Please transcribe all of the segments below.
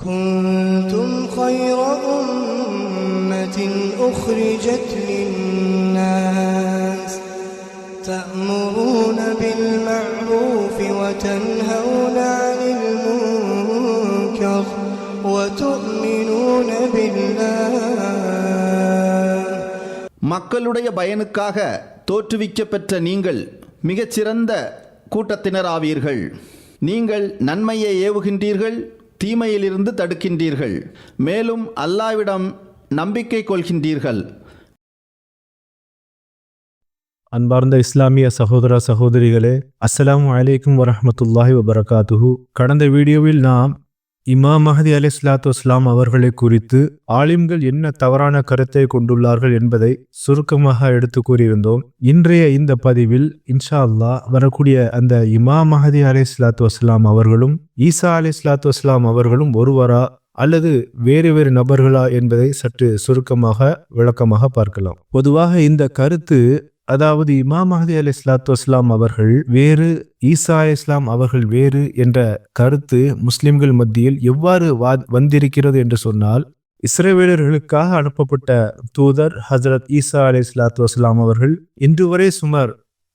كنتم خير أمة أخرجت للناس تأمرون بالمعروف وتنهون عن المنكر وتؤمنون بالله மக்களுடைய பயனுக்காக தோற்றுவிக்கப்பெற்ற நீங்கள் மிகச்சிறந்த கூட்டத்தினராவீர்கள் நீங்கள் நன்மையை ஏவுகின்றீர்கள் தீமையிலிருந்து தடுக்கின்றீர்கள். மேலும் அல்லாவிடம் நம்பிக்கை கொள்கின்றீர்கள். அன்பார்ந்த இஸ்லாமிய சகோதர சகோதரிகளே அஸ்லாம் அலைக்கும் வரமத்துல்லாஹி வபரகாத்துஹு. கடந்த வீடியோவில் நாம் இமாம் மஹதி அலி இஸ்லாத்து வஸ்லாம் அவர்களை குறித்து ஆலிம்கள் என்ன தவறான கருத்தை கொண்டுள்ளார்கள் என்பதை சுருக்கமாக எடுத்து கூறியிருந்தோம். இன்றைய இந்த பதிவில் இன்ஷா அல்லாஹ் வரக்கூடிய அந்த இமாம் மஹதி அலி இஸ்லாத்து வஸ்லாம் அவர்களும் ஈசா அலி இஸ்லாத்து வஸ்லாம் அவர்களும் ஒருவரா அல்லது வேறு வேறு நபர்களா என்பதை சற்று சுருக்கமாக விளக்கமாக பார்க்கலாம். பொதுவாக இந்த கருத்து அதாவது இமாம் மஹதி அலி இஸ்லாத்து இஸ்லாம் அவர்கள் வேறு ஈசா இஸ்லாம் அவர்கள் வேறு என்ற கருத்து முஸ்லிம்கள் மத்தியில் எவ்வாறு வா வந்திருக்கிறது என்று சொன்னால் இஸ்ரேவேலர்களுக்காக அனுப்பப்பட்ட தூதர் ஹசரத் ஈசா அலி இஸ்லாத்து வஸ்லாம் அவர்கள் இன்று வரை சுமார்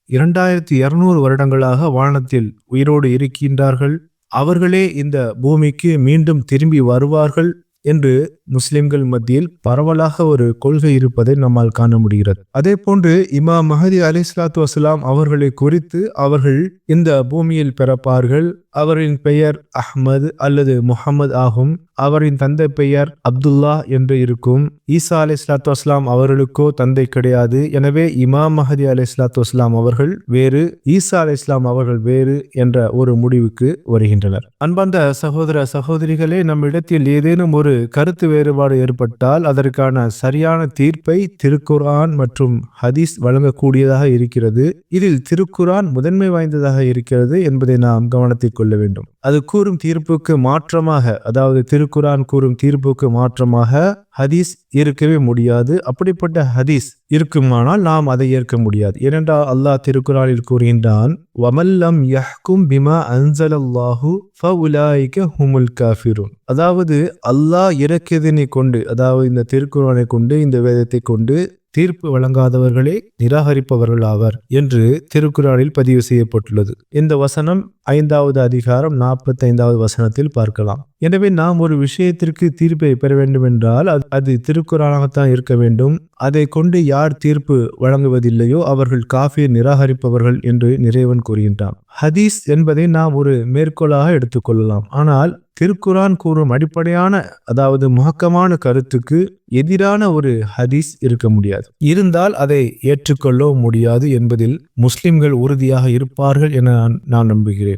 இரண்டாயிரத்தி இருநூறு வருடங்களாக வானத்தில் உயிரோடு இருக்கின்றார்கள். அவர்களே இந்த பூமிக்கு மீண்டும் திரும்பி வருவார்கள். என்று முஸ்லிம்கள் மத்தியில் பரவலாக ஒரு கொள்கை இருப்பதை நம்மால் காண முடிகிறது. அதே போன்று இமாம் மஹதி அலி சலாத்து வசலாம் அவர்களை குறித்து அவர்கள் இந்த பூமியில் பிறப்பார்கள். அவரின் பெயர் அஹ்மது அல்லது முஹம்மது ஆகும். அவரின் தந்தை பெயர் அப்துல்லா என்று இருக்கும். ஈசா அலி சலாத்து வஸ்லாம் அவர்களுக்கோ தந்தை கிடையாது. எனவே இமாம் மஹதி அலி சலாத்து வஸ்லாம் அவர்கள் வேறு ஈசா அலி இஸ்லாம் அவர்கள் வேறு என்ற ஒரு முடிவுக்கு வருகின்றனர். அன்பார்ந்த சகோதர சகோதரிகளே நம்மிடத்தில் ஏதேனும் ஒரு கருத்து வேறுபாடு ஏற்பட்டால் அதற்கான சரியான தீர்ப்பை திருக்குர்ஆன் மற்றும் ஹதீஸ் வழங்கக்கூடியதாக இருக்கிறது. இதில் திருக்குர்ஆன் முதன்மை வாய்ந்ததாக இருக்கிறது என்பதை நாம் கவனத்தில் கொள்ள வேண்டும். அது கூறும் தீர்ப்புக்கு மாற்றமாக அதாவது திருக்குரான் கூறும் தீர்ப்புக்கு மாற்றமாக ஹதீஸ் இருக்கவே முடியாது. அப்படிப்பட்ட ஹதீஸ் இருக்குமானால் நாம் அதை ஏற்க முடியாது. ஏனென்றால் அல்லாஹ் திருக்குறானில் கூறுகின்றான் வமல்லம் யஹ்கும் பிமா அன்சலல்லாஹு ஃபஉலாயிக ஹுமுல் காஃபிரூன். அதாவது அல்லாஹ் இறக்கியதனை கொண்டு அதாவது இந்த திருக்குறானை கொண்டு இந்த வேதத்தை கொண்டு தீர்ப்பு வழங்காதவர்களே நிராகரிப்பவர்கள் ஆவர் என்று திருக்குறானில் பதிவு செய்யப்பட்டுள்ளது. இந்த வசனம் ஐந்தாவது அதிகாரம் நாற்பத்தைந்தாவது வசனத்தில் பார்க்கலாம். எனவே நாம் ஒரு விஷயத்திற்கு தீர்ப்பை பெற வேண்டுமென்றால் அது- அது திருக்குறானாகத்தான் இருக்க வேண்டும். அதை கொண்டு யார் தீர்ப்பு வழங்குவதில்லையோ அவர்கள் காஃபியை நிராகரிப்பவர்கள் என்று நிறைவன் கூறுகின்றான். ஹதீஸ் என்பதை நாம் ஒரு மேற்கோளாக எடுத்துக்கொள்ளலாம். ஆனால் திருக்குரான் கூறும் அடிப்படையான அதாவது முகக்கமான கருத்துக்கு எதிரான ஒரு ஹதீஸ் இருக்க முடியாது. இருந்தால் அதை ஏற்றுக்கொள்ள முடியாது என்பதில் முஸ்லிம்கள் உறுதியாக இருப்பார்கள் என நான்- நான் நம்புகிறேன்.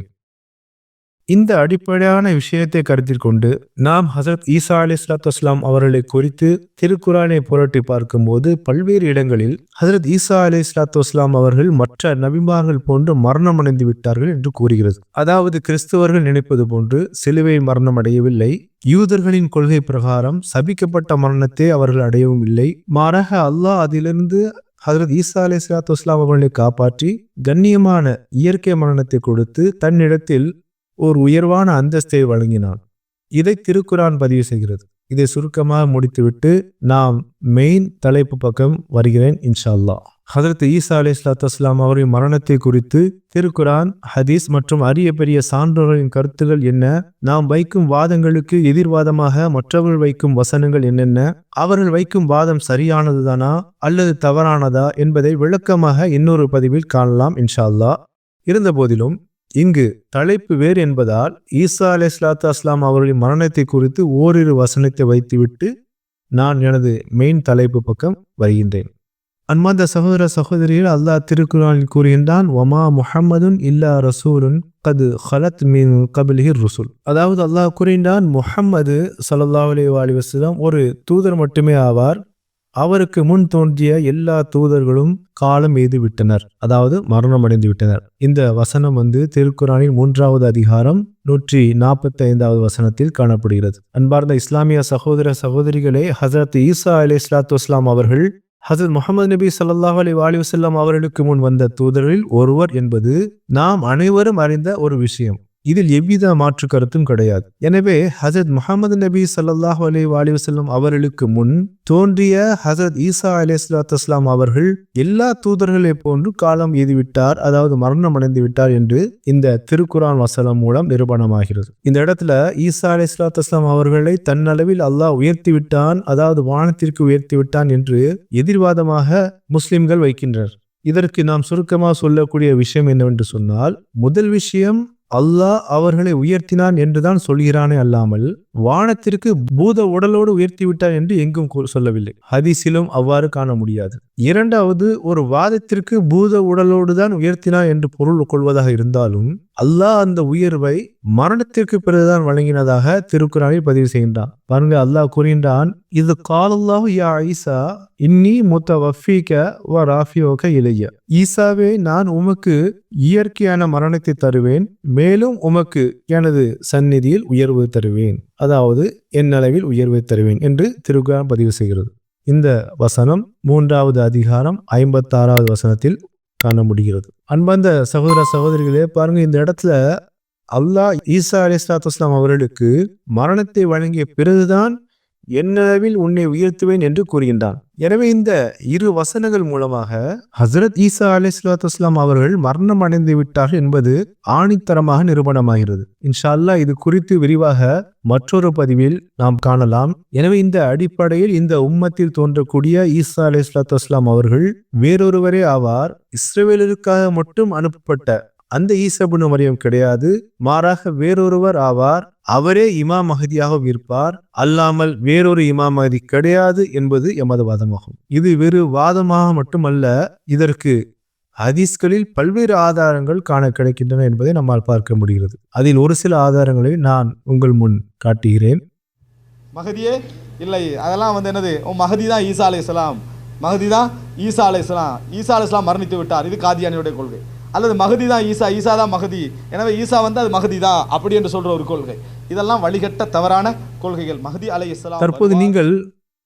இந்த அடிப்படையான விஷயத்தை கருத்தில் கொண்டு நாம் ஹசரத் ஈசா அலி இஸ்லாத்து வஸ்லாம் அவர்களை குறித்து திருக்குரானை புரட்டி பார்க்கும்போது பல்வேறு இடங்களில் ஹசரத் ஈசா அலி இஸ்லாத்து வஸ்லாம் அவர்கள் மற்ற நபிமார்கள் போன்று மரணம் அடைந்து விட்டார்கள் என்று கூறுகிறது. அதாவது கிறிஸ்தவர்கள் நினைப்பது போன்று சிலுவை மரணம் அடையவில்லை. யூதர்களின் கொள்கை பிரகாரம் சபிக்கப்பட்ட மரணத்தை அவர்கள் அடையவும் இல்லை. மாறாக அல்லாஹ் அதிலிருந்து ஹசரத் ஈசா அலி இஸ்லாத்து வஸ்லாம் அவர்களை காப்பாற்றி கண்ணியமான இயற்கை மரணத்தை கொடுத்து தன்னிடத்தில் ஓர் உயர்வான அந்தஸ்தை வழங்கினான். இதை திருக்குரான் பதிவு செய்கிறது. இதை சுருக்கமாக முடித்துவிட்டு நாம் மெயின் தலைப்பு பக்கம் வருகிறேன் இன்ஷா அல்லாஹ் ஹதரத் ஈசா அலி இஸ்லாத் அஸ்லாம் அவரின் மரணத்தை குறித்து திருக்குரான் ஹதீஸ் மற்றும் அரிய பெரிய சான்றோர்களின் கருத்துகள் என்ன? நாம் வைக்கும் வாதங்களுக்கு எதிர்வாதமாக மற்றவர்கள் வைக்கும் வசனங்கள் என்னென்ன? அவர்கள் வைக்கும் வாதம் சரியானதுதானா அல்லது தவறானதா? என்பதை விளக்கமாக இன்னொரு பதிவில் காணலாம் இன்ஷா அல்லாஹ் இருந்த போதிலும் இங்கு தலைப்பு வேறு என்பதால் ஈசா அலே ஸ்லாத்து அஸ்லாம் அவர்களின் மரணத்தை குறித்து ஓரிரு வசனத்தை வைத்துவிட்டு நான் எனது மெயின் தலைப்பு பக்கம் வருகின்றேன். அன்மந்த சகோதர சகோதரியில் அல்லாஹ் திருக்குறானில் கூறுகின்றான் ஒமா முஹம்மதுன் இல்லா ரசூலுன் கது ஹலத் மீன் கபிலிஹிர் ருசுல். அதாவது அல்லாஹ் கூறுகின்றான் முஹம்மது ஸல்லல்லாஹு அலி வஸல்லம் வஸல்லம் ஒரு தூதர் மட்டுமே ஆவார் அவருக்கு முன் தோன்றிய எல்லா தூதர்களும் காலம் எய்து விட்டனர் அதாவது மரணம் அடைந்து விட்டனர் இந்த வசனம் வந்து திருக்குறானின் மூன்றாவது அதிகாரம் நூற்றி நாற்பத்தி ஐந்தாவது வசனத்தில் காணப்படுகிறது. அன்பார்ந்த இஸ்லாமிய சகோதர சகோதரிகளே ஹசரத் ஈசா அலி இஸ்லாத்து இஸ்லாம் அவர்கள் ஹசரத் முகமது நபி சல்லாஹ் அலி வாலி வசல்லாம் அவர்களுக்கு முன் வந்த தூதர்களில் ஒருவர் என்பது நாம் அனைவரும் அறிந்த ஒரு விஷயம். இதில் எவ்வித மாற்று கருத்தும் கிடையாது. எனவே ஹசரத் முகமது நபி ஸல்லல்லாஹு அலி அலிவசல்லம் அவர்களுக்கு முன் தோன்றிய ஹசரத் ஈசா அலைஹிஸ்ஸலாத்து வஸ்ஸலாம் அவர்கள் எல்லா தூதர்களை போன்று காலம் எய்துவிட்டார் அதாவது மரணம் அடைந்து விட்டார் என்று இந்த திருக்குரான் வசனம் மூலம் நிரூபணமாகிறது. இந்த இடத்துல ஈசா அலைஹிஸ்ஸலாத்து வஸ்ஸலாம் அவர்களை தன்னளவில் அல்லாஹ் உயர்த்தி விட்டான் அதாவது வானத்திற்கு உயர்த்தி விட்டான் என்று எதிர்வாதமாக முஸ்லிம்கள் வைக்கின்றனர். இதற்கு நாம் சுருக்கமாக சொல்லக்கூடிய விஷயம் என்னவென்று சொன்னால் முதல் விஷயம் அல்லாஹ் அவர்களை உயர்த்தினான் என்றுதான் சொல்கிறானே அல்லாமல் வானத்திற்கு பூத உடலோடு உயர்த்தி விட்டார் என்று எங்கும் சொல்லவில்லை. ஹதிசிலும் அவ்வாறு காண முடியாது. இரண்டாவது ஒரு வாதத்திற்கு பூத உடலோடு தான் உயர்த்தினார் என்று பொருள் கொள்வதாக இருந்தாலும் அல்லாஹ் அந்த உயர்வை மரணத்திற்கு பிறகுதான் வழங்கினதாக திருக்குறானில் பதிவு செய்கின்றான். பாருங்க அல்லாஹ் கூறுகின்றான் இது காலல்லாஹ் யா ஈசா இன்னி முத்த வஃபீக வ ராஃபியோக இளைய ஈசாவே நான் உமக்கு இயற்கையான மரணத்தை தருவேன் மேலும் உமக்கு எனது சந்நிதியில் உயர்வு தருவேன். அதாவது என் அளவில் உயர்வை தருவேன் என்று திருக்குறான் பதிவு செய்கிறது. இந்த வசனம் மூன்றாவது அதிகாரம் ஐம்பத்தாறாவது வசனத்தில் காண முடிகிறது. அன்பந்த சகோதர சகோதரிகளே பாருங்க இந்த இடத்துல அல்லாஹ் ஈசா அலிஸ்லாத்து வஸ்லாம் அவர்களுக்கு மரணத்தை வழங்கிய பிறகுதான் என்னளவில் உன்னை உயர்த்துவேன் என்று கூறுகின்றான். எனவே இந்த இரு வசனங்கள் மூலமாக ஹசரத் ஈசா அலி சுலாத் இஸ்லாம் அவர்கள் மரணம் அடைந்து விட்டார்கள் என்பது ஆணித்தரமாக நிரூபணமாகிறது. இன்ஷா அல்லாஹ் இது குறித்து விரிவாக மற்றொரு பதிவில் நாம் காணலாம். எனவே இந்த அடிப்படையில் இந்த உம்மத்தில் தோன்றக்கூடிய ஈசா அலி சுலாத் இஸ்லாம் அவர்கள் வேறொருவரே ஆவார். இஸ்ரவேலருக்காக மட்டும் அனுப்பப்பட்ட அந்த ஈசபுனு மரியம் கிடையாது. மாறாக வேறொருவர் ஆவார். அவரே இமாம் மகதியாகவும் இருப்பார். அல்லாமல் வேறொரு இமாம் மகதி கிடையாது என்பது எமது வாதமாகும். இது வெறு வாதமாக மட்டுமல்ல இதற்கு ஹதீஸ்களில் பல்வேறு ஆதாரங்கள் காண கிடைக்கின்றன என்பதை நம்மால் பார்க்க முடிகிறது. அதில் ஒரு சில ஆதாரங்களை நான் உங்கள் முன் காட்டுகிறேன். மகதியே இல்லை அதெல்லாம் வந்து என்னது? மகதி தான் ஈசா அலை இஸ்லாம் மகதி தான் ஈசா அலை இஸ்லாம் ஈசா அலை இஸ்லாம் மரணித்து விட்டார். இது காதியானியுடைய கொள்கை. அல்லது மகதி தான் ஈசா ஈசா தான் மகதி. எனவே ஈசா வந்து அது மகதி தான் அப்படி என்று சொல்ற ஒரு கொள்கை. இதெல்லாம் வழிகட்ட தவறான கொள்கைகள். மகதி அலை இஸ்லாம் தற்போது நீங்கள்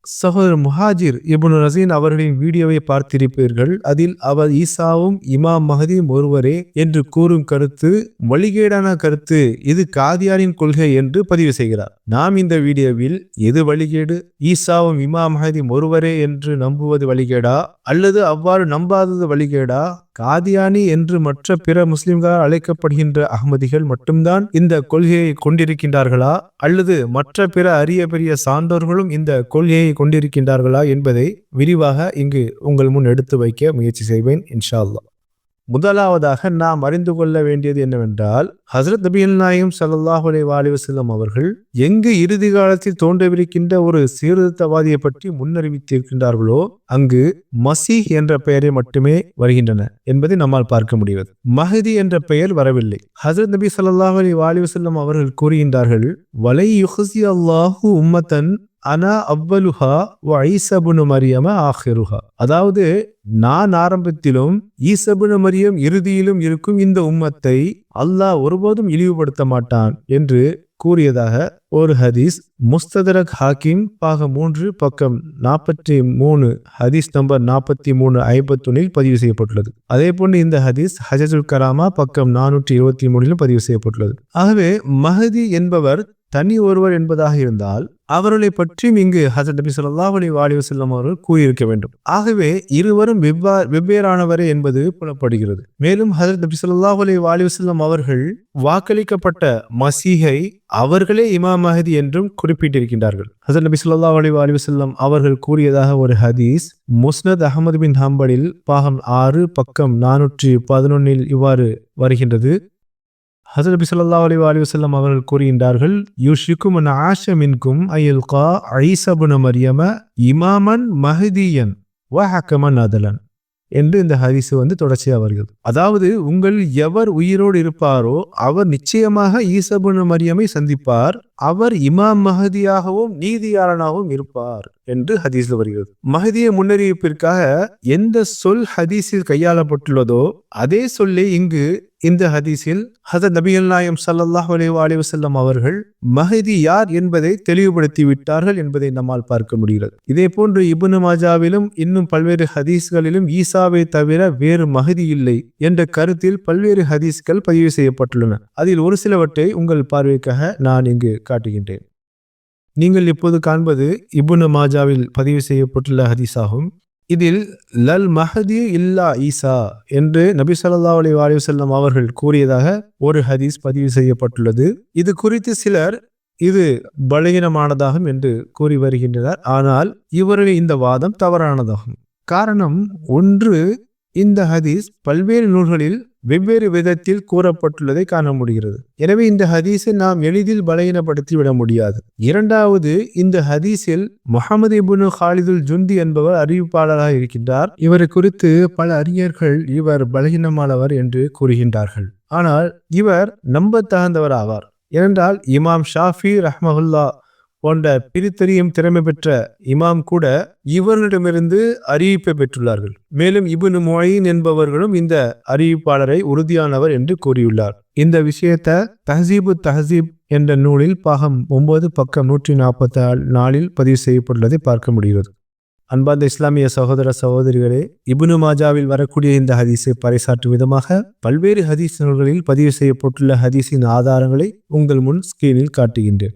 சகோதரர் முஹாஜிர் இபுன் ரசீன் அவர்களின் வீடியோவை பார்த்திருப்பீர்கள். அதில் அவர் ஈசாவும் இமாம் மஹதியும் ஒருவரே என்று கூறும் கருத்து வழிகேடான கருத்து. இது காதியாரின் கொள்கை என்று பதிவு செய்கிறார். நாம் இந்த வீடியோவில் எது வழிகேடு? ஈசாவும் இமாம் மஹதியும் ஒருவரே என்று நம்புவது வழிகேடா? அல்லது அவ்வாறு நம்பாதது வழிகேடா? காதியானி என்று மற்ற பிற முஸ்லிம்களால் அழைக்கப்படுகின்ற அகமதிகள் மட்டும்தான் இந்த கொள்கையை கொண்டிருக்கின்றார்களா? அல்லது மற்ற பிற அரிய பெரிய சான்றோர்களும் இந்த கொள்கையை கொண்டிருக்கின்றார்களா என்பதை விரிவாக இங்கு உங்கள் முன் எடுத்து வைக்க முயற்சி செய்வேன் இன்ஷா அல்லா முதலாவதாக நாம் அறிந்து கொள்ள வேண்டியது என்னவென்றால் ஹசரத் நபிகள் நாயகம் சல்லாஹ் அலைஹி வாலிவசல்லம் அவர்கள் எங்கு இறுதி காலத்தில் தோன்றவிருக்கின்ற ஒரு சீர்திருத்தவாதியை பற்றி முன்னறிவித்திருக்கின்றார்களோ அங்கு மசீஹ் என்ற பெயரை மட்டுமே வருகின்றன என்பதை நம்மால் பார்க்க முடிகிறது மஹதி என்ற பெயர் வரவில்லை. ஹசரத் நபி சல்லாஹ் அலி வாலிவசல்லம் அவர்கள் கூறுகின்றார்கள் வலை யுஹசி அல்லாஹு உம்மத்தன் அனா அவ்வலுஹா வ ஐசபுனு மரியம ஆஹிருஹா அதாவது நான் ஆரம்பத்திலும் ஈசபுனு மரியம் இறுதியிலும் இருக்கும் இந்த உம்மத்தை அல்லாஹ் ஒருபோதும் இழிவுபடுத்த மாட்டான் என்று கூறியதாக ஒரு ஹதீஸ் முஸ்ததரக் ஹாக்கிம் பாக மூன்று பக்கம் நாற்பத்தி மூணு ஹதீஸ் நம்பர் நாற்பத்தி மூணு ஐம்பத்தொன்னில் பதிவு செய்யப்பட்டுள்ளது. அதே போன்று இந்த ஹதீஸ் ஹஜஜுல் கராமா பக்கம் நானூற்றி இருபத்தி மூணிலும் பதிவு செய்யப்பட்டுள்ளது. ஆகவே மஹதி என்பவர் தனி ஒருவர் என்பதாக இருந்தால் அவர்களை பற்றியும் இங்கு ஹசரத் நபி ஸல்லல்லாஹு அலி வாலிவ செல்லம் அவர்கள் கூறியிருக்க வேண்டும். ஆகவே இருவரும் வெவ்வா வெவ்வேறானவரே என்பது புலப்படுகிறது. மேலும் ஹசரத் நபி சொல்லா அலி வாலிவ செல்லம் அவர்கள் வாக்களிக்கப்பட்ட மசீகை அவர்களே இமாம் மஹதி என்றும் குறிப்பிட்டிருக்கின்றார்கள். ஹசரத் நபி வலி வாலிவ செல்லம் அவர்கள் கூறியதாக ஒரு ஹதீஸ் முஸ்னத் அகமது பின் ஹம்பலில் பாகம் ஆறு பக்கம் நானூற்றி பதினொன்னில் இவ்வாறு வருகின்றது. ஹசரத் நபி ஸல்லல்லாஹு அலைஹி வஸல்லம் அவர்கள் கூறுகின்றார்கள் யூஷிக்கும் ஆஷமின்கும் அயில் கா ஐசபுன மரியம இமாமன் மஹதியன் வ ஹக்கமன் அதலன் என்று இந்த ஹரிசு வந்து தொடர்ச்சியாக வருகிறது. அதாவது உங்கள் எவர் உயிரோடு இருப்பாரோ அவர் நிச்சயமாக ஈசபுன மரியமை சந்திப்பார். அவர் இமாம் மஹதியாகவும் நீதியாளனாகவும் இருப்பார். என்று ஹதீஸ்ல வருகிறது. மஹதிய முன்னறிவிப்பிற்காக எந்த சொல் ஹதீஸில் கையாளப்பட்டுள்ளதோ அதே சொல்லே இங்கு இந்த ஹதீஸில் ஹத நபிகள் நாயம் சல்லாஹ் அலி வசல்லம் அவர்கள் மஹதி யார் என்பதை தெளிவுபடுத்தி விட்டார்கள் என்பதை நம்மால் பார்க்க முடிகிறது. இதே போன்று இபுனு மாஜாவிலும் இன்னும் பல்வேறு ஹதீஸ்களிலும் ஈசாவை தவிர வேறு மஹதி இல்லை என்ற கருத்தில் பல்வேறு ஹதீஸ்கள் பதிவு செய்யப்பட்டுள்ளன. அதில் ஒரு சிலவற்றை உங்கள் பார்வைக்காக நான் இங்கு காட்டுகின்றேன். நீங்கள் இப்போது காண்பது இப்னு மாஜாவில் பதிவு செய்யப்பட்டுள்ள ஹதீஸாகும். இதில் லல் மஹதி இல்லா ஈசா என்று நபி சொல்லா அலி வாலிவசல்லம் அவர்கள் கூறியதாக ஒரு ஹதீஸ் பதிவு செய்யப்பட்டுள்ளது. இது குறித்து சிலர் இது பலகீனமானதாகும் என்று கூறி வருகின்றனர். ஆனால் இவருடைய இந்த வாதம் தவறானதாகும். காரணம் ஒன்று இந்த ஹதீஸ் பல்வேறு நூல்களில் வெவ்வேறு விதத்தில் கூறப்பட்டுள்ளதை காண முடிகிறது. எனவே இந்த ஹதீஸை நாம் எளிதில் பலகீனப்படுத்தி விட முடியாது. இரண்டாவது இந்த ஹதீஸில் முகமது இபுனு ஹாலிதுல் ஜுந்தி என்பவர் அறிவிப்பாளராக இருக்கின்றார். இவரை குறித்து பல அறிஞர்கள் இவர் பலகீனமானவர் என்று கூறுகின்றார்கள். ஆனால் இவர் நம்பத்தகுந்தவர் ஆவார் ஏனென்றால் இமாம் ஷாஃபி ரஹ்மஹுல்லா போன்ற பிரித்தறியும் திறமை பெற்ற இமாம் கூட இவர்களிடமிருந்து அறிவிப்பை பெற்றுள்ளார்கள். மேலும் இபுனு மொயின் என்பவர்களும் இந்த அறிவிப்பாளரை உறுதியானவர் என்று கூறியுள்ளார். இந்த விஷயத்தை தஹசீபு தஹசீப் என்ற நூலில் பாகம் ஒன்பது பக்கம் நூற்றி நாற்பத்தி நாலில் பதிவு செய்யப்பட்டுள்ளதை பார்க்க முடிகிறது. அன்பார்ந்த இஸ்லாமிய சகோதர சகோதரிகளே இபுனு மாஜாவில் வரக்கூடிய இந்த ஹதீஸை பறைசாற்றும் விதமாக பல்வேறு ஹதீஸ் நூல்களில் பதிவு செய்யப்பட்டுள்ள ஹதீஸின் ஆதாரங்களை உங்கள் முன் ஸ்கிரீனில் காட்டுகின்றேன்.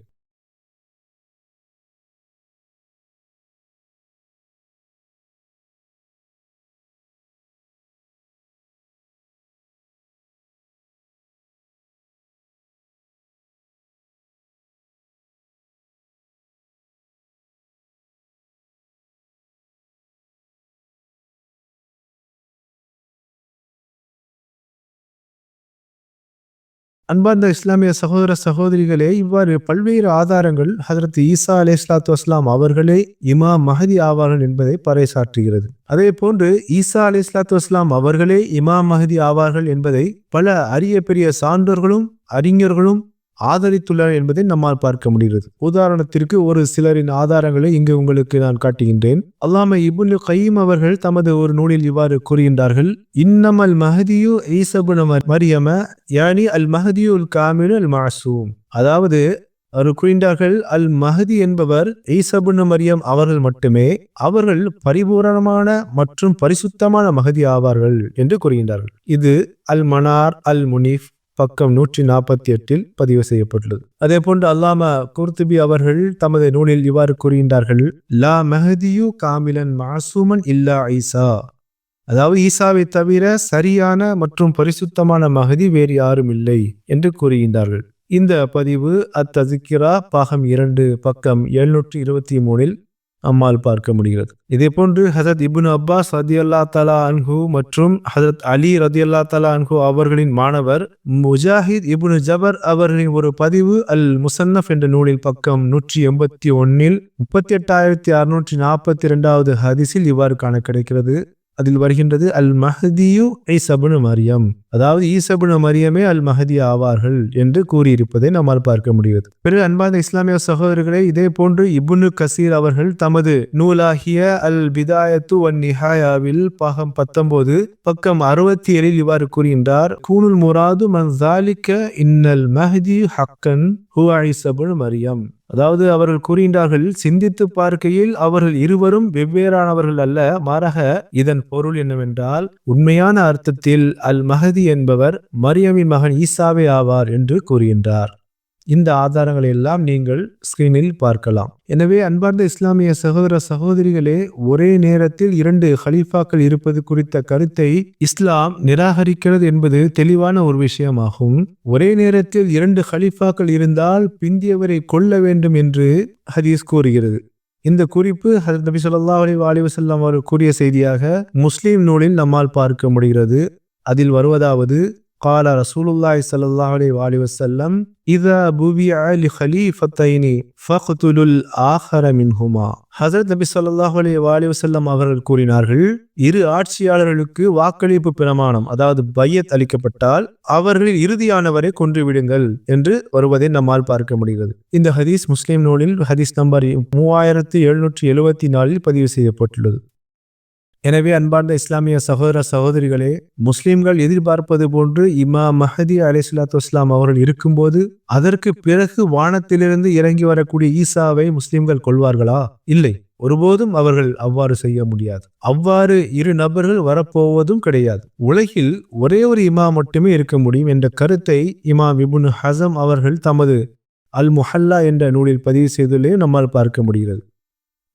அன்பார்ந்த இஸ்லாமிய சகோதர சகோதரிகளே இவ்வாறு பல்வேறு ஆதாரங்கள் ஹதரத் ஈசா அலே இஸ்லாத்து வஸ்லாம் அவர்களே இமாம் மஹதி ஆவார்கள் என்பதை பறைசாற்றுகிறது. அதே போன்று ஈசா அலே இஸ்லாத்து வஸ்லாம் அவர்களே இமாம் மஹதி ஆவார்கள் என்பதை பல அரிய பெரிய சான்றோர்களும் அறிஞர்களும் ஆதரித்துள்ளனர் என்பதை நம்மால் பார்க்க முடிகிறது. உதாரணத்திற்கு ஒரு சிலரின் ஆதாரங்களை இங்கு உங்களுக்கு நான் காட்டுகின்றேன். அல்லாம இபுல் கையும் அவர்கள் தமது ஒரு நூலில் இவ்வாறு கூறுகின்றார்கள். இன்னமல் மஹதியு ஈசபுன மரியம யானி அல் மஹதியு அல் காமிலு அல் மாசூம். அதாவது அவர் கூறினார்கள் அல் மஹதி என்பவர் ஈசபுன் மரியம் அவர்கள் மட்டுமே அவர்கள் பரிபூரணமான மற்றும் பரிசுத்தமான மகதி ஆவார்கள் என்று கூறுகின்றார்கள். இது அல் மனார் அல் முனீஃப் பக்கம் நூற்றி நாற்பத்தி எட்டில் பதிவு செய்யப்பட்டுள்ளது. அதே போன்று அல்லாம குர்துபி அவர்கள் தமது நூலில் இவ்வாறு கூறுகின்றார்கள் லா மஹதியு காமிலன் மாசூமன் இல்லா ஈசா. அதாவது ஈசாவை தவிர சரியான மற்றும் பரிசுத்தமான மகதி வேறு யாரும் இல்லை என்று கூறுகின்றார்கள். இந்த பதிவு அத்தசிக்கிரா பாகம் இரண்டு பக்கம் எழுநூற்றி இருபத்தி மூணில் அம்மால் பார்க்க முடிகிறது. இதே போன்று ஹசரத் இபுன் அப்பாஸ் ரதி அல்லா தலா அன்ஹு மற்றும் ஹசரத் அலி ரதி அல்லா தலா அன்ஹு அவர்களின் மாணவர் முஜாஹித் இபுனு ஜபர் அவர்களின் ஒரு பதிவு அல் முசன்னஃப் என்ற நூலில் பக்கம் நூற்றி எண்பத்தி ஒன்னில் முப்பத்தி எட்டாயிரத்தி அறுநூற்றி நாற்பத்தி இரண்டாவது ஹதிஸில் இவ்வாறு காண கிடைக்கிறது. அதில் வருகின்றது அல் மஹதியு ஐ சபனு மரியம். அதாவது ஈசபுன மரியமே அல் மஹதி ஆவார்கள் என்று கூறியிருப்பதை நம்மால் பார்க்க முடிகிறது. பிறகு அன்பார்ந்த இஸ்லாமிய சகோதரர்களே இதே போன்று இபுனு கசீர் அவர்கள் தமது நூலாகிய அல் பிதாயத்து ஒன் நிஹாயாவில் பாகம் பத்தொன்பது பக்கம் அறுபத்தி ஏழில் இவ்வாறு கூறுகின்றார் கூனுல் முராது மன் ஜாலிக்க இன்னல் மஹதி ஹக்கன் ஹூ ஐசபுனு மரியம். அதாவது அவர்கள் கூறுகின்றார்கள் சிந்தித்து பார்க்கையில் அவர்கள் இருவரும் வெவ்வேறானவர்கள் அல்ல. மாறாக இதன் பொருள் என்னவென்றால் உண்மையான அர்த்தத்தில் அல் மஹதி என்பவர் மரியமின் மகன் ஈசாவே ஆவார் என்று கூறுகின்றார். இந்த ஆதாரங்களை எல்லாம் நீங்கள் ஸ்கிரீனில் பார்க்கலாம். எனவே அன்பார்ந்த இஸ்லாமிய சகோதர சகோதரிகளே ஒரே நேரத்தில் இரண்டு ஹலீஃபாக்கள் இருப்பது குறித்த கருத்தை இஸ்லாம் நிராகரிக்கிறது என்பது தெளிவான ஒரு விஷயமாகும். ஒரே நேரத்தில் இரண்டு ஹலீஃபாக்கள் இருந்தால் பிந்தியவரை கொல்ல வேண்டும் என்று ஹதீஸ் கூறுகிறது. இந்த குறிப்பு ஹசரத் நபி சொல்லா அலி வஸல்லம் அவர் கூறிய செய்தியாக முஸ்லீம் நூலில் நம்மால் பார்க்க முடிகிறது. அதில் வருவதாவது கால ரசூலுல்லாய் சல்லாஹ் அலி வாலி வசல்லம் இதா புவி அலி ஹலீஃபத்தைனி ஃபஹ்துலுல் ஆஹர மின்ஹுமா ஹசரத் நபி சொல்லாஹ் அலி வாலி வசல்லம் அவர்கள் கூறினார்கள் இரு ஆட்சியாளர்களுக்கு வாக்களிப்பு பிரமாணம் அதாவது பையத் அளிக்கப்பட்டால் அவர்களில் இறுதியானவரை கொன்றுவிடுங்கள் என்று வருவதை நம்மால் பார்க்க முடிகிறது. இந்த ஹதீஸ் முஸ்லீம் நூலில் ஹதீஸ் நம்பர் மூவாயிரத்து எழுநூற்றி எழுபத்தி நாலில் பதிவு செய்யப்பட்டுள்ளது. எனவே அன்பார்ந்த இஸ்லாமிய சகோதர சகோதரிகளே முஸ்லிம்கள் எதிர்பார்ப்பது போன்று இமா மஹதி அலிஸ்லாத்து இஸ்லாம் அவர்கள் இருக்கும்போது அதற்கு பிறகு வானத்திலிருந்து இறங்கி வரக்கூடிய ஈசாவை முஸ்லிம்கள் கொள்வார்களா இல்லை. ஒருபோதும் அவர்கள் அவ்வாறு செய்ய முடியாது. அவ்வாறு இரு நபர்கள் வரப்போவதும் கிடையாது. உலகில் ஒரே ஒரு இமா மட்டுமே இருக்க முடியும் என்ற கருத்தை இமா விபுன் ஹசம் அவர்கள் தமது அல் முஹல்லா என்ற நூலில் பதிவு செய்துள்ளே நம்மால் பார்க்க முடிகிறது.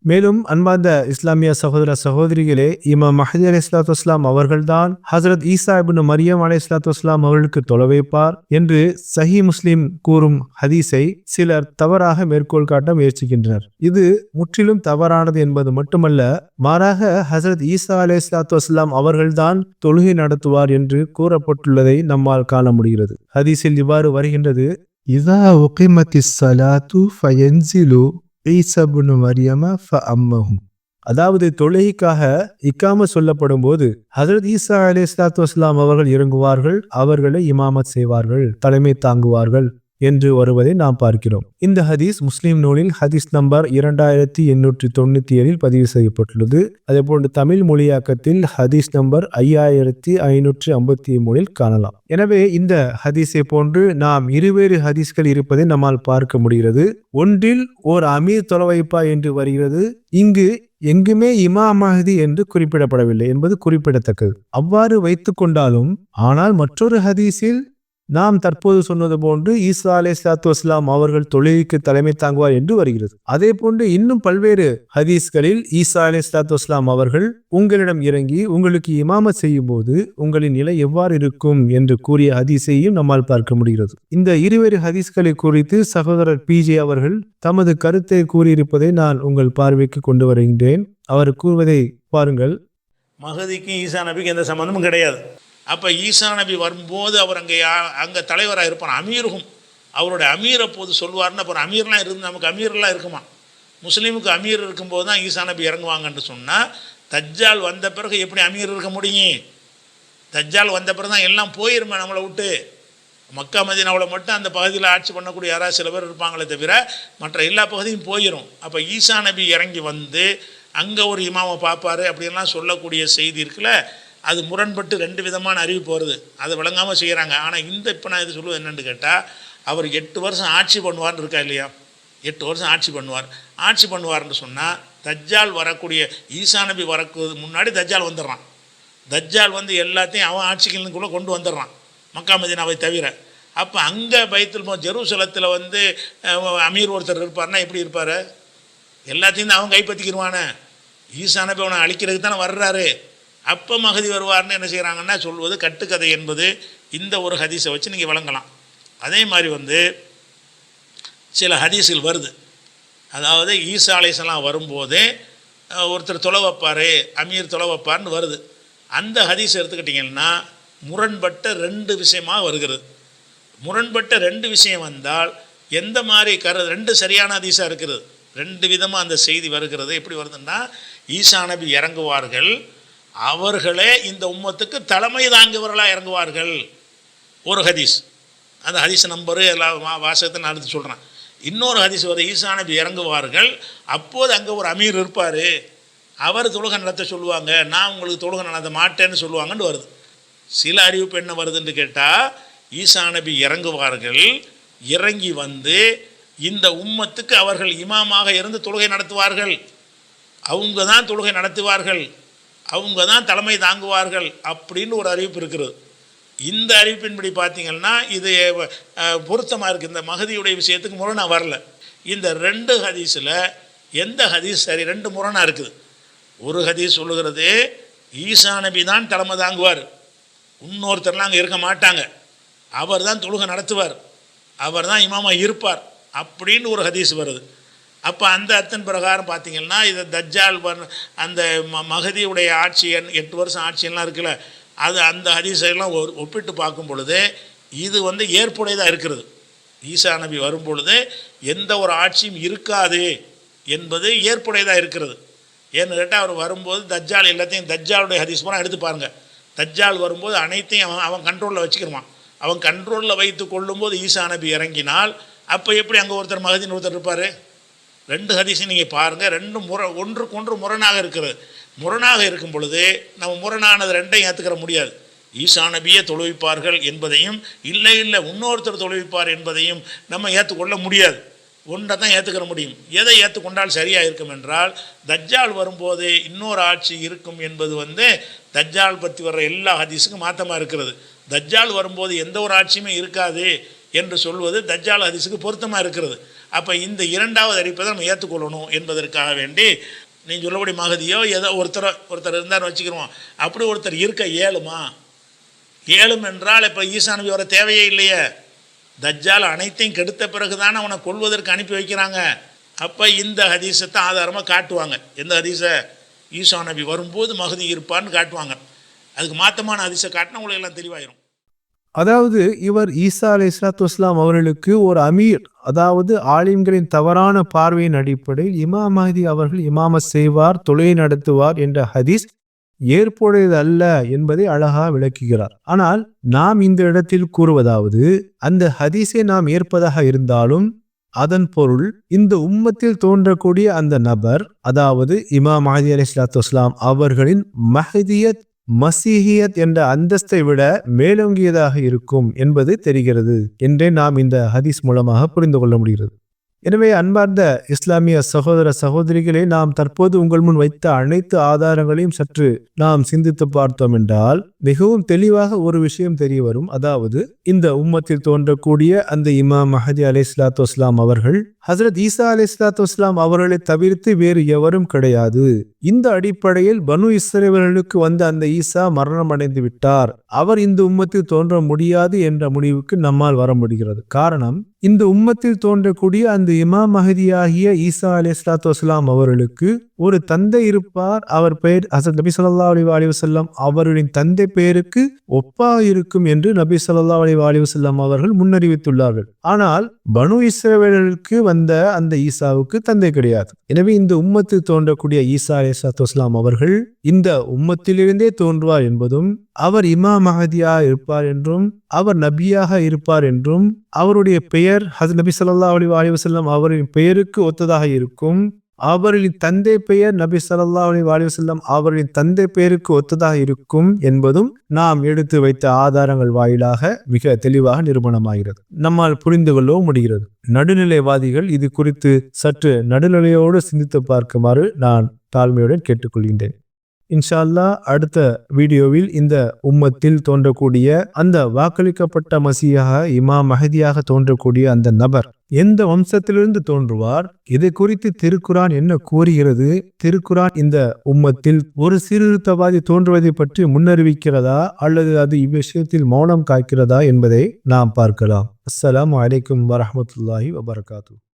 மேலும் அன்பார்ந்த இஸ்லாமிய சகோதர சகோதரிகளே இமாம் மஹதி அலி இஸ்லாத்து வஸ்லாம் அவர்கள்தான் ஹசரத் ஈசா இபின் மரியம் அலி இஸ்லாத்து வஸ்லாம் அவர்களுக்கு தொலை வைப்பார் என்று சஹி முஸ்லிம் கூறும் ஹதீஸை சிலர் தவறாக மேற்கோள் காட்ட முயற்சிக்கின்றனர். இது முற்றிலும் தவறானது என்பது மட்டுமல்ல மாறாக ஹசரத் ஈசா அலி இஸ்லாத்து வஸ்லாம் அவர்கள்தான் தொழுகை நடத்துவார் என்று கூறப்பட்டுள்ளதை நம்மால் காண முடிகிறது. ஹதீஸில் இவ்வாறு வருகின்றது இதா உகிமத்தி சலாத்து ஃபயன்சிலு ஈசபுனு மரியம ஃப அம்மஹும் அதாவது தொழுகைக்காக இக்காம சொல்லப்படும் போது ஹசரத் ஈசா அலி இஸ்லாத்து வஸ்லாம் அவர்கள் இறங்குவார்கள் அவர்களை இமாமத் செய்வார்கள் தலைமை தாங்குவார்கள். என்று வருவதை நாம் பார்க்கிறோம். இந்த ஹதீஸ் முஸ்லீம் நூலில் ஹதீஸ் நம்பர் இரண்டாயிரத்தி எண்ணூற்றி தொண்ணூத்தி ஏழில் பதிவு செய்யப்பட்டுள்ளது. அதேபோன்று தமிழ் மொழியாக்கத்தில் ஹதீஸ் நம்பர் ஐயாயிரத்தி ஐநூற்றி ஐம்பத்தி மூணில் காணலாம். எனவே இந்த ஹதீஸை போன்று நாம் இருவேறு ஹதீஸ்கள் இருப்பதை நம்மால் பார்க்க முடிகிறது. ஒன்றில் ஓர் அமீர் தொலைவைப்பா என்று வருகிறது. இங்கு எங்குமே இமா மஹதி என்று குறிப்பிடப்படவில்லை என்பது குறிப்பிடத்தக்கது. அவ்வாறு வைத்துக் கொண்டாலும் ஆனால் மற்றொரு ஹதீஸில் நாம் தற்போது சொன்னது போன்று ஈசா அலே சாத்து வஸ்லாம் அவர்கள் தொழுகைக்கு தலைமை தாங்குவார் என்று வருகிறது. அதே போன்று இன்னும் பல்வேறு ஹதீஸ்களில் ஈசா அலே சாத்து வஸ்லாம் அவர்கள் உங்களிடம் இறங்கி உங்களுக்கு இமாமத் செய்யும் போது உங்களின் நிலை எவ்வாறு இருக்கும் என்று கூறிய ஹதீஸையும் நம்மால் பார்க்க முடிகிறது. இந்த இருவேறு ஹதீஸ்களை குறித்து சகோதரர் பிஜே அவர்கள் தமது கருத்தை கூறியிருப்பதை நான் உங்கள் பார்வைக்கு கொண்டு வருகின்றேன். அவர் கூறுவதை பாருங்கள். மகதிக்கும் ஈசா நபிக்கு எந்த சம்மந்தமும் கிடையாது. அப்போ ஈசா நபி வரும்போது அவர் அங்கே அங்கே தலைவராக இருப்பார் அமீருகும். அவருடைய அமீரை போது சொல்வார்னு அப்புறம் அமீர்லாம் இருந்து நமக்கு அமீர்லாம் இருக்குமா? முஸ்லீமுக்கு அமீர் இருக்கும்போது தான் ஈசா நபி இறங்குவாங்கன்னு சொன்னால் தஜ்ஜால் வந்த பிறகு எப்படி அமீர் இருக்க முடியும்? தஜ்ஜால் வந்த பிறகு தான் எல்லாம் போயிருமே நம்மளை விட்டு. மக்கா மதினாவில் மட்டும் அந்த பகுதியில் ஆட்சி பண்ணக்கூடிய யாராவது சில பேர் இருப்பாங்களே தவிர மற்ற எல்லா பகுதியும் போயிடும் அப்போ ஈசா நபி இறங்கி வந்து அங்கே ஒரு இமாமை பார்ப்பாரு அப்படின்லாம் சொல்லக்கூடிய செய்தி இருக்குல்ல அது முரண்பட்டு ரெண்டு விதமான அறிவிப்பு வருது அதை விளங்காமல் செய்கிறாங்க ஆனால் இந்த இப்போ நான் இது சொல்லுவது என்னென்னு கேட்டால் அவர் எட்டு வருஷம் ஆட்சி பண்ணுவார்னு இருக்கா இல்லையா? எட்டு வருஷம் ஆட்சி பண்ணுவார். ஆட்சி பண்ணுவார்னு சொன்னால் தஜ்ஜால் வரக்கூடிய ஈசா நபி வரக்கு முன்னாடி தஜ்ஜால் வந்துடுறான். தஜ்ஜால் வந்து எல்லாத்தையும் அவன் ஆட்சிகளுக்குள்ளே கொண்டு வந்துடுறான். மக்கா மதினாவை தவிர. அப்போ அங்கே பைத்தில் ஜெருசலத்தில் வந்து அமீர் ஒருத்தர் இருப்பார்னா எப்படி இருப்பார்? எல்லாத்தையும் தான் அவன் கைப்பற்றிக்கிடுவானே ஈசா நபி அவனை அழிக்கிறதுக்கு தானே வர்றாரு. அப்போ மகதி வருவார்னு என்ன செய்கிறாங்கன்னா சொல்வது கட்டுக்கதை என்பது இந்த ஒரு ஹதீஸை வச்சு நீங்கள் விளங்கலாம். அதே மாதிரி வந்து சில ஹதீஸில் வருது. அதாவது ஈசா அலைசலாம் வரும்போதே ஒருத்தர் தொலை வைப்பார் அமீர் தொலை வைப்பார்னு வருது. அந்த ஹதீஸ் எடுத்துக்கிட்டிங்கன்னா முரண்பட்ட ரெண்டு விஷயமாக வருகிறது. முரண்பட்ட ரெண்டு விஷயம் வந்தால் எந்த மாதிரி கரு ரெண்டு சரியான ஹதீஸாக இருக்கிறது. ரெண்டு விதமாக அந்த செய்தி வருகிறது. எப்படி வருதுன்னா ஈசா நபி இறங்குவார்கள் அவர்களே இந்த உம்மத்துக்கு தலைமை தாங்கியவர்களாக இறங்குவார்கள். ஒரு ஹதீஸ். அந்த ஹதீஸ் நம்பரு எல்லா வாசகத்தை நான் எடுத்து சொல்கிறேன் இன்னொரு ஹதீஸ் வருது ஈசா நபி இறங்குவார்கள். அப்போது அங்கே ஒரு அமீர் இருப்பார். அவர் தொழுகை நடத்த சொல்லுவாங்க. நான் உங்களுக்கு தொழுகை நடத்த மாட்டேன்னு சொல்லுவாங்கன்னு வருது. சில அறிவிப்பு என்ன வருதுன்னு கேட்டால் ஈசா நபி இறங்குவார்கள். இறங்கி வந்து இந்த உம்மத்துக்கு அவர்கள் இமாமாக இருந்து தொழுகை நடத்துவார்கள். அவங்க தான் தொழுகை நடத்துவார்கள். அவங்க தான் தலைமை தாங்குவார்கள் அப்படின்னு ஒரு அறிவிப்பு இருக்கிறது. இந்த அறிவிப்பின்படி பார்த்தீங்கன்னா இது பொருத்தமாக இருக்குது இந்த மகதியுடைய விஷயத்துக்கு முரணாக வரல. இந்த ரெண்டு ஹதீஸில் எந்த ஹதீஸ் சரி? ரெண்டு முரணாக இருக்குது. ஒரு ஹதீஸ் சொல்லுகிறது ஈசா நபி தான் தலைமை தாங்குவார். இன்னொருத்தர்லாம் அங்கே இருக்க மாட்டாங்க. அவர் தான் தொழுகை நடத்துவார். அவர் தான் இமாமா இருப்பார். அப்படின்னு ஒரு ஹதீஸ் வருது. அப்போ அந்த அத்தன் பிரகாரம் பார்த்தீங்கன்னா இதை தஜ்ஜால் அந்த ம மகதியுடைய ஆட்சி எண் எட்டு வருஷம் ஆட்சியெல்லாம் இருக்குல்ல அது அந்த ஹதீஸையெல்லாம் ஒப்பிட்டு பார்க்கும் பொழுது இது வந்து ஏற்புடையதாக இருக்கிறது. ஈசா நபி வரும் பொழுது எந்த ஒரு ஆட்சியும் இருக்காது என்பது ஏற்புடையதாக இருக்கிறது. ஏன்னு கேட்டால் அவர் வரும்போது தஜ்ஜால் எல்லாத்தையும் தஜ்ஜாலுடைய ஹதீஸ் பூரா எடுத்து பாருங்கள் தஜ்ஜால் வரும்போது அனைத்தையும் அவன் அவன் கண்ட்ரோலில் வச்சுக்கிருவான். அவன் கண்ட்ரோலில் வைத்து கொள்ளும்போது ஈசா நபி இறங்கினால் அப்போ எப்படி அங்கே ஒருத்தர் மகதின்னு ஒருத்தர் இருப்பார்? ரெண்டு ஹதீஸையும் நீங்கள் பாருங்கள் ரெண்டு முர ஒன்றுக்கு ஒன்று முரணாக இருக்கிறது. முரணாக இருக்கும் பொழுது நம்ம முரணானது ரெண்டையும் ஏற்றுக்கிற முடியாது. ஈசா நபியே தொழுவிப்பார்கள் என்பதையும் இல்லை இல்லை இன்னொருத்தர் தொழுவிப்பார் என்பதையும் நம்ம ஏற்றுக்கொள்ள முடியாது. ஒன்றை தான் ஏற்றுக்கிற முடியும். எதை ஏற்றுக்கொண்டால் சரியாக இருக்கும் என்றால் தஜ்ஜால் வரும்போது இன்னொரு ஆட்சி இருக்கும் என்பது வந்து தஜ்ஜால் பற்றி வர்ற எல்லா ஹதீஸுக்கும் மாற்றமாக இருக்கிறது. தஜ்ஜால் வரும்போது எந்த ஒரு ஆட்சியுமே இருக்காது என்று சொல்வது தஜ்ஜால் ஹதீஸுக்கு பொருத்தமாக இருக்கிறது. அப்போ இந்த இரண்டாவது அறிப்பை நம்ம ஏற்றுக்கொள்ளணும் என்பதற்காக வேண்டி நீ சொல்லபடி மகதியோ ஏதோ ஒருத்தர் ஒருத்தர் இருந்தான்னு வச்சுக்கிறோம். அப்படி ஒருத்தர் இருக்க இயலுமா இயலும் என்றால் இப்போ ஈசானவி வர தேவையே இல்லையே. தஜ்ஜால் அனைத்தையும் கெடுத்த பிறகு தானே அவனை கொள்வதற்கு அனுப்பி வைக்கிறாங்க. அப்போ இந்த ஹதீஸை தான் ஆதாரமாக காட்டுவாங்க. எந்த ஹதீஸை ஈசா நபி வரும்போது மகதி இருப்பான்னு காட்டுவாங்க. அதுக்கு மாற்றமான ஹதீஸை காட்டினா உங்களுக்கு எல்லாம் தெளிவாயிரும். அதாவது இவர் ஈசா அலை இஸ்லாத்து வஸ்லாம் அவர்களுக்கு ஒரு அமீர் அதாவது ஆலிம்களின் தவறான பார்வையின் அடிப்படையில் இமாம் மஹதி அவர்கள் இமாம செய்வார் தொழுகை நடத்துவார் என்ற ஹதீஸ் ஏற்புடையது அல்ல என்பதை அழகா விளக்குகிறார். ஆனால் நாம் இந்த இடத்தில் கூறுவதாவது அந்த ஹதீஸை நாம் ஏற்பதாக இருந்தாலும் அதன் பொருள் இந்த உம்மத்தில் தோன்றக்கூடிய அந்த நபர் அதாவது இமாம் மஹதி அலி இஸ்லாத்து வஸ்லாம் அவர்களின் மஹதியத் மசீஹியத் என்ற அந்தஸ்தை விட மேலோங்கியதாக இருக்கும் என்பது தெரிகிறது என்றே நாம் இந்த ஹதீஸ் மூலமாக புரிந்து கொள்ள முடிகிறது. எனவே அன்பார்ந்த இஸ்லாமிய சகோதர சகோதரிகளே நாம் தற்போது உங்கள் முன் வைத்த அனைத்து ஆதாரங்களையும் சற்று நாம் சிந்தித்து பார்த்தோம் என்றால் மிகவும் தெளிவாக ஒரு விஷயம் தெரிய வரும் அதாவது இந்த உம்மத்தில் தோன்றக்கூடிய அந்த இமாம் மஹதி அலை இஸ்லாத்து இஸ்லாம் அவர்கள் ஹசரத் ஈசா அலை இஸ்லாத்து இஸ்லாம் அவர்களை தவிர்த்து வேறு எவரும் கிடையாது. இந்த அடிப்படையில் பனு இஸ்ரேவர்களுக்கு வந்த அந்த ஈசா மரணம் அடைந்து விட்டார் அவர் இந்த உம்மத்தில் தோன்ற முடியாது என்ற முடிவுக்கு நம்மால் வர முடிகிறது. காரணம் இந்த உம்மத்தில் தோன்றக்கூடிய அந்த இமா மஹதியாகிய ஈசா அலி இஸ்லாத்து வஸ்லாம் அவர்களுக்கு ஒரு தந்தை இருப்பார். அவர் பெயர் ஹசத் நபி சொல்லா அலி அலி வசல்லாம் அவர்களின் தந்தை பெயருக்கு ஒப்பா இருக்கும் என்று நபி சொல்லா அலி அலி வசல்லாம் அவர்கள் முன்னறிவித்துள்ளார்கள். ஆனால் பனு இஸ்ரேவேலர்களுக்கு வந்த அந்த ஈசாவுக்கு தந்தை கிடையாது. எனவே இந்த உம்மத்தில் தோன்றக்கூடிய ஈசா அலி இஸ்லாத்து வஸ்லாம் அவர்கள் இந்த உம்மத்திலிருந்தே தோன்றுவார் என்பதும் அவர் இமா மஹதியா இருப்பார் என்றும் அவர் நபியாக இருப்பார் என்றும் அவருடைய பெயர் ஹஸ் நபி சொல்லா அலி அலி அவரின் பெயருக்கு ஒத்ததாக இருக்கும். அவரின் தந்தை பெயர் நபி சல்லா அலி அலிவசல்லம் அவரின் தந்தை பெயருக்கு ஒத்ததாக இருக்கும் என்பதும் நாம் எடுத்து வைத்த ஆதாரங்கள் வாயிலாக மிக தெளிவாக நிரூபணமாகிறது. நம்மால் புரிந்து கொள்ளவும் முடிகிறது. நடுநிலைவாதிகள் இது குறித்து சற்று நடுநிலையோடு சிந்தித்து பார்க்குமாறு நான் தாழ்மையுடன் கேட்டுக்கொள்கின்றேன். இன்ஷால்லா அடுத்த வீடியோவில் இந்த உம்மத்தில் தோன்றக்கூடிய அந்த வாக்களிக்கப்பட்ட மசியாக இமாம் மஹதியாக தோன்றக்கூடிய அந்த நபர் எந்த வம்சத்திலிருந்து தோன்றுவார்? இதை குறித்து திருக்குரான் என்ன கூறுகிறது? திருக்குரான் இந்த உம்மத்தில் ஒரு சீர்திருத்தவாதி தோன்றுவதை பற்றி முன்னறிவிக்கிறதா? அல்லது அது இவ்விஷயத்தில் மௌனம் காக்கிறதா என்பதை நாம் பார்க்கலாம். அஸ்ஸலாம் அலைக்கும் வரமத்துல்லாஹி வபரகாத்து